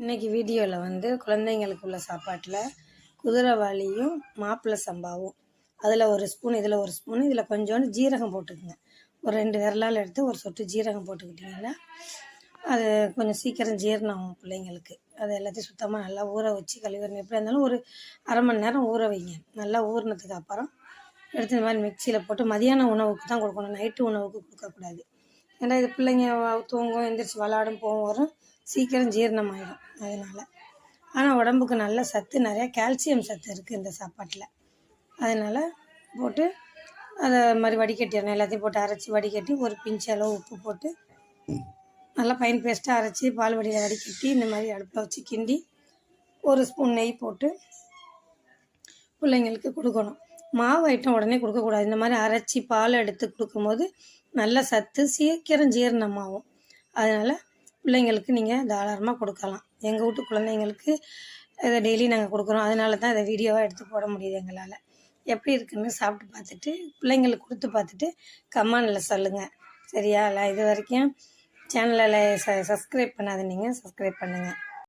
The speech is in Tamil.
இன்னைக்கு வீடியோவில் வந்து குழந்தைங்களுக்கு உள்ள சாப்பாட்டில் குதிரைவாளியும் மாப்பிள்ளை சம்பாவும். அதில் ஒரு ஸ்பூன் இதில் ஒரு ஸ்பூன் இதில் கொஞ்சோண்டு ஜீரகம் போட்டுக்குங்க. ஒரு ரெண்டு விரலால் எடுத்து ஒரு சொட்டு ஜீரகம் போட்டுக்கிட்டிங்கன்னா அது கொஞ்சம் சீக்கிரம் ஜீரணம் ஆகும் பிள்ளைங்களுக்கு. அது எல்லாத்தையும் சுத்தமாக நல்லா ஊற வச்சு கழுவிடணும். எப்படி இருந்தாலும் ஒரு அரை மணி நேரம் ஊற வைங்க. நல்லா ஊறினதுக்கு அப்புறம் எடுத்து இந்த மாதிரி மிக்சியில் போட்டு மதியான உணவுக்கு தான் கொடுக்கணும். நைட்டு உணவுக்கு கொடுக்கக்கூடாது. ஏன்னா இது பிள்ளைங்க தூங்கும் எந்திரிச்சு விளாடும் போகும் வரும். சீக்கிரம் ஜீரணமாயிடும் அதனால். ஆனால் உடம்புக்கு நல்ல சத்து நிறையா கால்சியம் சத்து இருக்குது இந்த சாப்பாட்டில். அதனால் போட்டு அதை மாதிரி வடிகட்டிடணும். எல்லாத்தையும் போட்டு அரைச்சி வடிகட்டி ஒரு பிஞ்சு அளவு உப்பு போட்டு நல்லா பைன் பேஸ்ட்டாக அரைச்சி பால் வடியில் வடிகட்டி இந்த மாதிரி அடுப்பில் வச்சு கிண்டி ஒரு ஸ்பூன் நெய் போட்டு பிள்ளைங்களுக்கு கொடுக்கணும். மாவு ஐட்டம் உடனே கொடுக்கக்கூடாது இந்த மாதிரி அரைச்சி பால் எடுத்து கொடுக்கும்போது நல்ல சத்து சீக்கிரம் ஜீரணமாகும். அதனால் பிள்ளைங்களுக்கு நீங்கள் தாராளமாக கொடுக்கலாம். எங்கள் வீட்டு குழந்தைங்களுக்கு இதை டெய்லி நாங்கள் கொடுக்குறோம். அதனால தான் இதை வீடியோவாக எடுத்து போட முடியுது எங்களால். எப்படி இருக்குன்னு சாப்பிட்டு பார்த்துட்டு பிள்ளைங்களுக்கு கொடுத்து பார்த்துட்டு கமெண்டில் சொல்லுங்கள் சரியா? இல்லை இது வரைக்கும் சேனலில் ச சப்ஸ்கிரைப் பண்ணாத நீங்கள் சப்ஸ்கிரைப் பண்ணுங்கள்